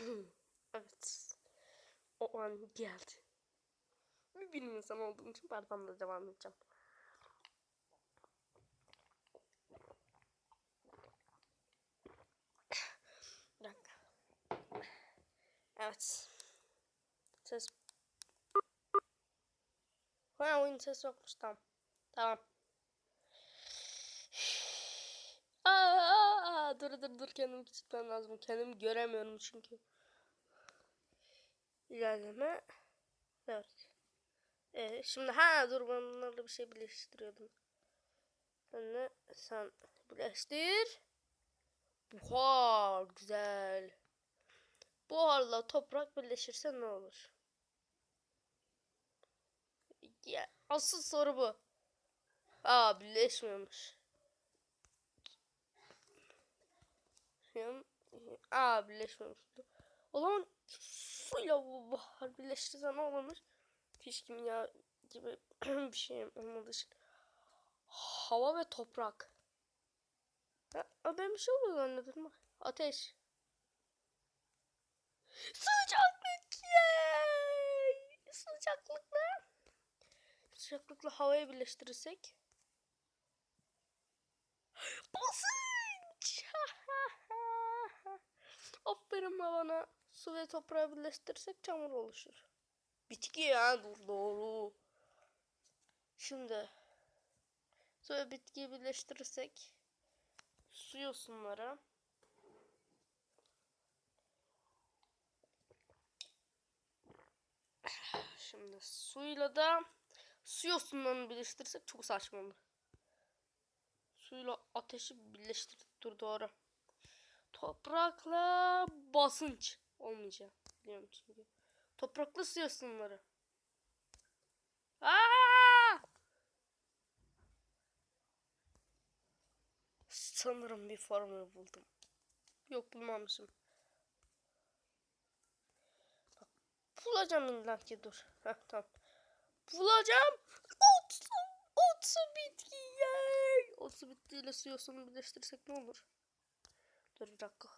evet. O an geldi. Bir bilim insanı olduğum için bardağımla devam edeceğim. Evet. Ses. Ha oyun ses yokmuş tamam. Tamam. Aa, dur dur dur kendimi küçültmem lazım. Kendimi göremiyorum çünkü. İlerleme. Evet. Ee, şimdi ha dur bunlarla bir şey birleştiriyordum. Sen sen birleştir. Buhar güzel. Buharla toprak birleşirse ne olur? Ya, asıl soru bu. Aa birleşmiyormuş. Şimdi, aa birleşmiyormuş. O zaman suyla bu buhar birleştirse ne olur? Fiş kimya gibi bir şey olmadığı için. Hava ve toprak. Ha, ben bir şey oluyor bak. Ateş. Sıcaklık yay! Sıcaklıkla sıcaklıkla havaya birleştirirsek Aferin bana. Su ve toprağı birleştirirsek çamur oluşur. Bitki ya dur doğru. Şimdi su ve bitkiyi birleştirirsek su yosunları Şimdi suyla da su yosunlarını birleştirirsek çok saçma olur. Suyla ateşi birleştirdik dur doğru. Toprakla basınç olmayacak. Biliyorum çünkü. Toprakla su yosunları. Aa! Sanırım bir formül buldum. Yok bulmamışım. Bak, bulacağım illa ki dur. Heh, tamam. Bulacağım. Otsu, otsu bitki yay. Otsu bitkiyle su yosunu birleştirirsek ne olur? Dur bir dakika.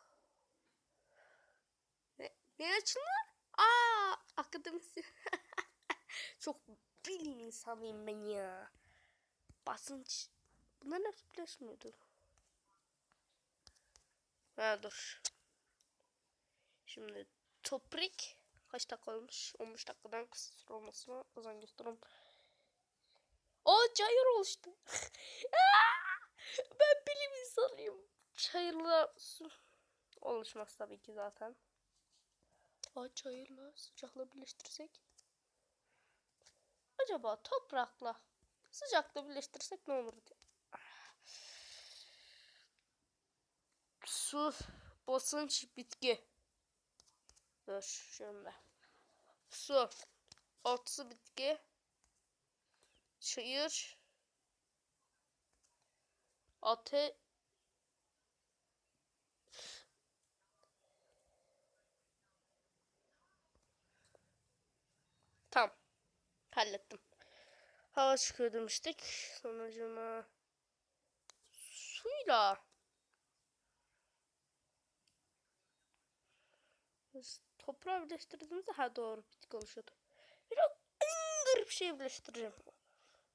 Ne, ne açıldı? Aa, akademisyen. Çok bilim insanıyım ben ya. Basınç. Bunların hepsi birleşmiyordu. Ha dur. Şimdi toprak kaç dakika olmuş? 15 dakikadan süre olmasına özen gösteriyorum. O çayır oluştu. Ben bilim insanıyım. Çayırla su oluşmaz tabii ki zaten. Aa, çayırla sıcakla birleştirsek. Acaba toprakla sıcakla birleştirsek ne olur diye. Su, basınç, bitki. Dur şimdi. Su, otsu bitki, çayır, ate, Tamam. Hallettim. Hava çıkıyor demiştik. Sonucuma suyla Biz toprağı birleştirdiğimizde ha doğru bitki oluşuyordu. Biraz en garip şey birleştireceğim.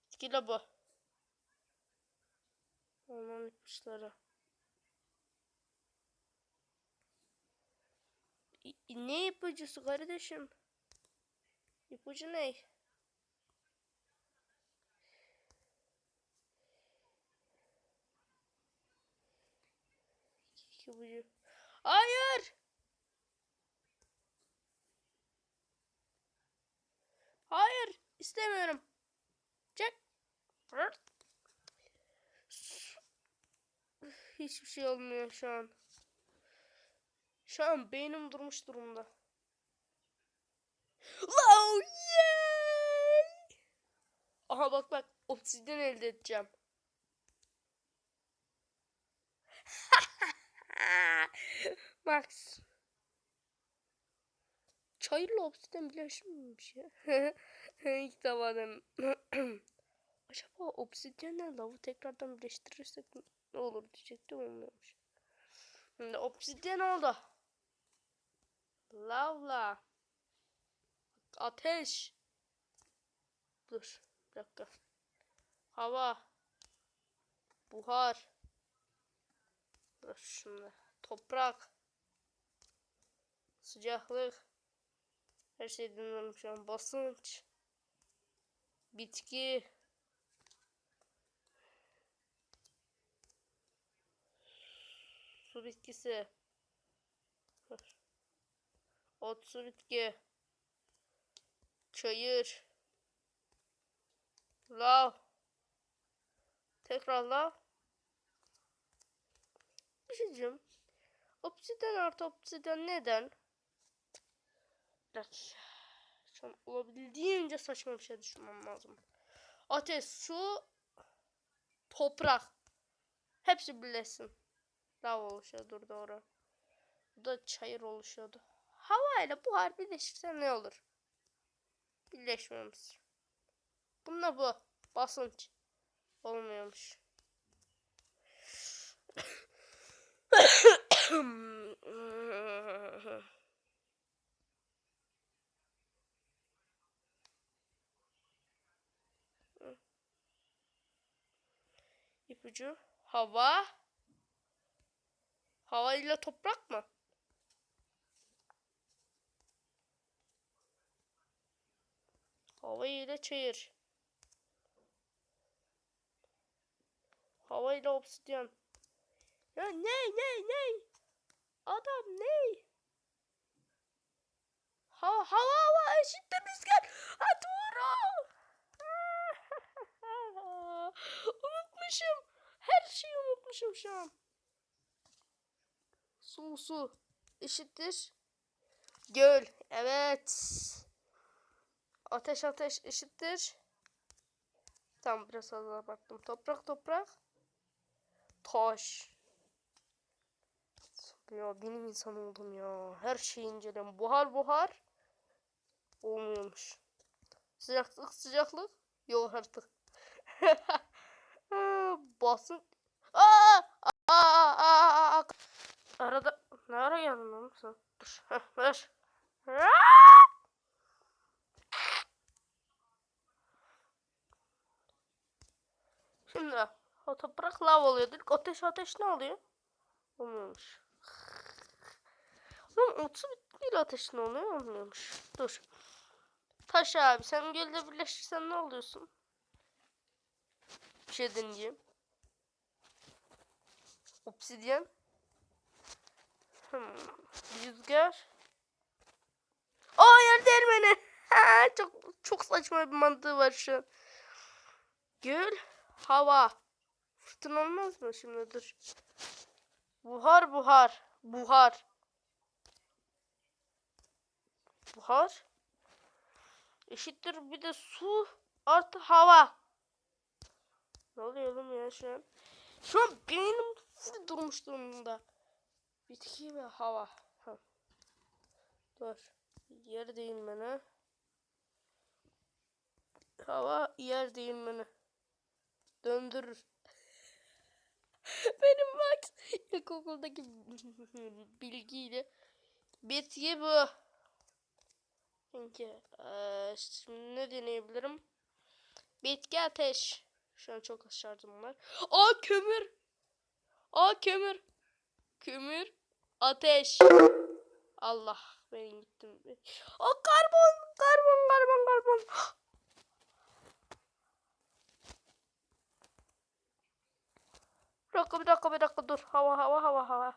Bitkiyle bu. Orman ipuçları. İ- Ne ipucusu kardeşim? İpucu ne? İpucu. Hayır. Hayır. istemiyorum. Çek. Hiçbir şey olmuyor şu an. Şu an beynim durmuş durumda. Wow, yay! Aha bak bak obsidyen elde edeceğim. Max. Çayırla obsidyen birleşmemiş ya. İlk defa Acaba obsidyenle lavı tekrardan birleştirirsek ne olur diyecektim olmuyormuş. Şimdi obsidyen oldu. Lavla. Ateş. Dur. Bir dakika. Hava. Buhar. Dur şimdi. Toprak. Sıcaklık. Her şeyi dinliyorum şu an. Basınç. Bitki. Su bitkisi. Ot su bitki. Çayır. Lav. Tekrar lav. Bir şey diyeceğim. Obsidian artı obsidian neden? Dakika. Şu an olabildiğince saçma bir şey düşünmem lazım. Ateş, su, toprak. Hepsi birleşsin. Lav oluşuyordur doğru. Bu da çayır oluşuyordu. Hava ile buhar birleşirse ne olur? Birleşmemiş. Bunlar bu. Basınç. Olmuyormuş. İpucu. Hava. Hava ile toprak mı? Hava ile çayır. Hava ile obsidyen. Ya ne ne ne? Adam ne? Ha hava hava eşittir rüzgar. Ha doğru. unutmuşum. Her şeyi unutmuşum şu an. Su su eşittir. Göl. Evet. Ateş ateş eşittir. Tamam biraz fazla abarttım. Toprak toprak. Taş. Ya benim insan oldum ya. Her şeyi inceledim. Buhar buhar. Olmuyormuş. Sıcaklık sıcaklık. Yok artık. Basın. Aa! Aa! Aa! Aa! Arada ne ara geldin lan sen? Dur. Aa! Şimdi o toprak lav oluyor. Dedik ateş ateş ne oluyor? Olmuyormuş. Oğlum otsu bitkiyle ateş ne oluyor? Olmuyormuş. Dur. Taş abi sen gölde birleşirsen ne oluyorsun? Bir şey deneyeceğim. Obsidyen. Hmm. Rüzgar. Aa yer değirmeni. Ha, çok çok saçma bir mantığı var şu an. Göl. Hava. Fırtına olmaz mı şimdi dur. Buhar buhar. Buhar. Buhar. Eşittir bir de su artı hava. Ne oluyor oğlum ya şu an? Şu an beynim full durmuş durumda. Bitki ve hava. Ha. Dur. Yer değirmeni. Hava yer değirmeni. Döndürür. Benim Max ilkokuldaki bilgiyle bitki bu. Çünkü şimdi ne deneyebilirim? Bitki ateş. Şu an çok az şarjım var. Aa kömür. Aa kömür. Kömür. Ateş. Allah ben gittim. Aa karbon. Karbon karbon karbon. Dakika bir dakika bir dakika dur. Hava hava hava hava.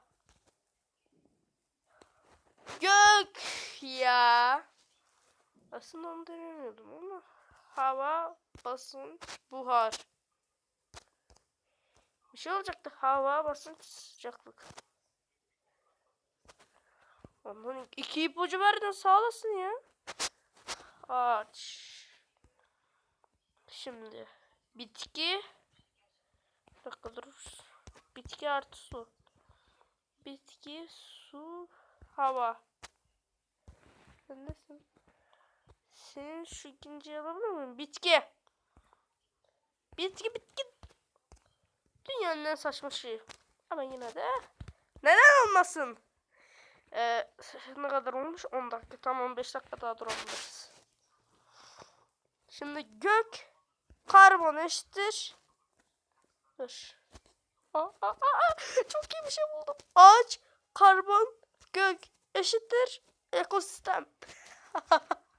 Gök ya. Aslında onu denemiyordum ama. Hava, basınç, buhar. Bir şey olacaktı. Hava, basınç, sıcaklık. Ondan iki ipucu verdin sağ olasın ya. Ağaç. Şimdi bitki. Bir dakika dur. Bitki artı su. Bitki, su, hava. Sen nesin? Senin şu ikinciyi alabilir miyim? Bitki. Bitki bitki. Dünyanın en saçma şeyi. Ama yine de neden olmasın? Ee, ne kadar olmuş? 10 dakika. Tamam 15 dakika daha durabiliriz. Şimdi gök karbon eşittir. Dur. Aa, aa, aa, çok iyi bir şey buldum. Ağaç, karbon, gök eşittir ekosistem.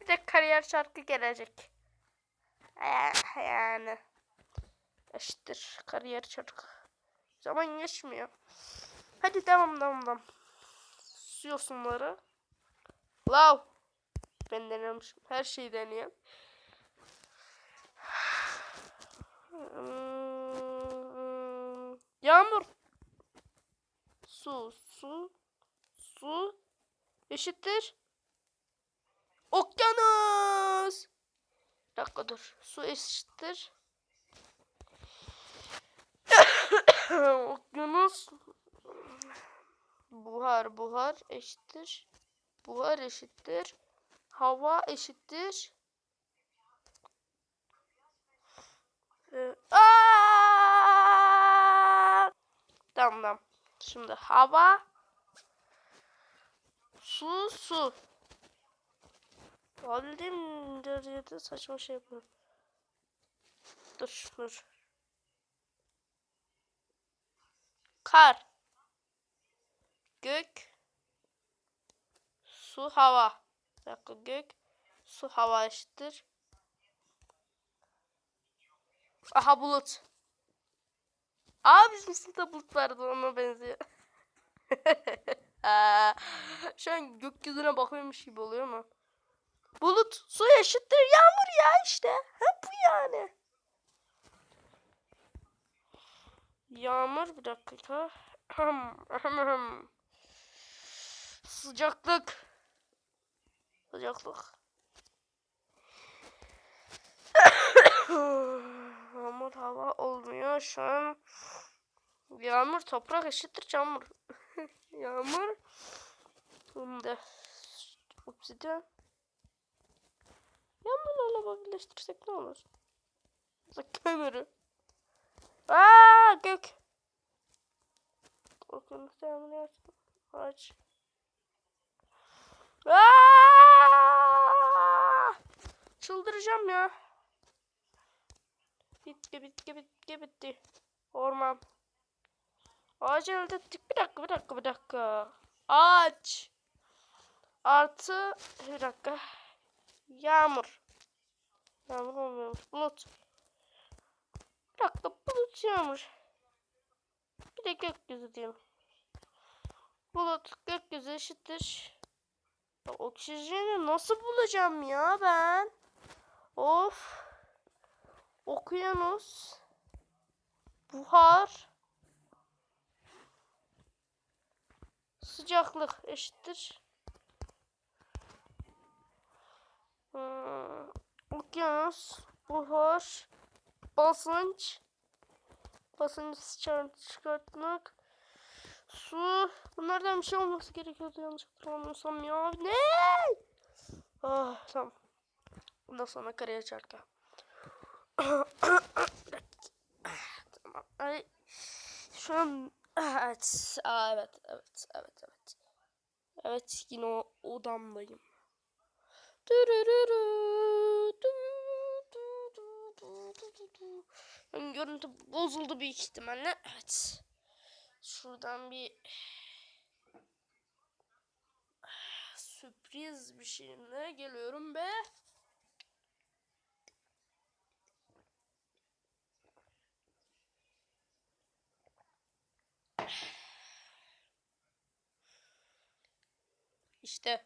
Bir de kariyer şarkı gelecek. Yani eşittir kariyer şarkı. Zaman geçmiyor. Hadi devam devam devam. Su yosunları. Lav. Ben denemişim. Her şeyi. Hmm, Yağmur. Su, su, su eşittir. Okyanus. Bir dakika dur. Su eşittir. Okyanus. Buhar, buhar eşittir. Buhar eşittir. Hava eşittir. Ee, aa! Tamam tamam. Şimdi hava su su. Aldım deriyede saçma şey yapıyorum. Dur dur. Kar. Gök. Su hava. Bir dakika gök. Su hava eşittir. Aha bulut. Aa bizim sınıfta bulut vardı ona benziyor. Aa, Şu an gökyüzüne bakıyormuş gibi oluyor ama. Bulut su eşittir yağmur ya işte. Ha bu yani. Yağmur bir dakika. Sıcaklık. Sıcaklık. Yağmur hava olmuyor şu an. Yağmur toprak eşittir çamur. Yağmur. Şimdi obsidyen. Yağmurla lava birleştirsek ne olur? Kömürü. Aa gök. Okyanusta yağmur yağsın. Ağaç. Aa! Çıldıracağım ya. Bitti bitti bitti bitti. Orman. Ağacı elde ettik. Bir dakika bir dakika bir dakika. Ağaç. Artı bir dakika. Yağmur. Yağmur olmuyormuş. Bulut. Bir dakika bulut yağmur. Bir de gökyüzü diyeyim. Bulut gökyüzü eşittir. Ya, Oksijeni nasıl bulacağım ya ben? Of. Okyanus. Buhar. Sıcaklık eşittir. Hmm, okyanus, buhar, basınç, basınç çıkart- çıkartmak, su. Bunlardan bir şey olması gerekiyordu yanlış hatırlamıyorsam ya. Ne? Ah tamam. Bundan sonra karaya çarka. tamam. Ay, şu an evet, Aa, evet, evet, evet, evet. Evet, yine o odamdayım. Yani Görüntü bozuldu büyük ihtimalle. Evet. Şuradan bir sürpriz bir şeyle geliyorum be. İşte.